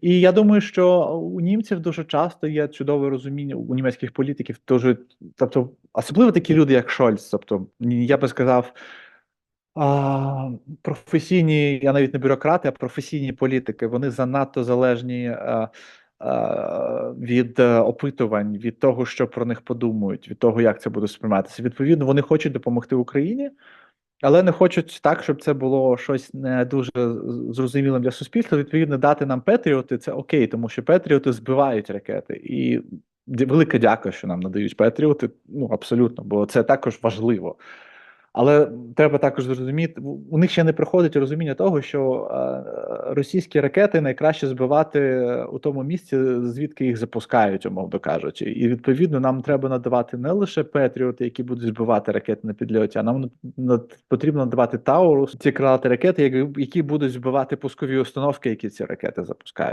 І я думаю, що у німців дуже часто є чудове розуміння у німецьких політиків, дуже, тобто, особливо такі люди, як Шольц. Тобто, я би сказав, а, професійні, я навіть не бюрократи, а професійні політики, вони занадто залежні а, від е, опитувань, від того, що про них подумають, від того, як це буде сприйматися. Відповідно, вони хочуть допомогти Україні. Але не хочуть так, щоб це було щось не дуже зрозумілим для суспільства. Відповідно, дати нам Петріоти це окей, тому що Петріоти збивають ракети. І велике дякую, що нам надають Петріоти. Ну абсолютно, бо це також важливо. Але треба також зрозуміти, у- них ще не приходить розуміння того, що е, російські ракети найкраще збивати у тому місці, звідки їх запускають, умовно кажучи. І відповідно нам треба надавати не лише Петріоти, які будуть збивати ракети на підльоті, а нам потрібно надавати Таурус, ці крилаті ракети, які будуть збивати пускові установки, які ці ракети запускають.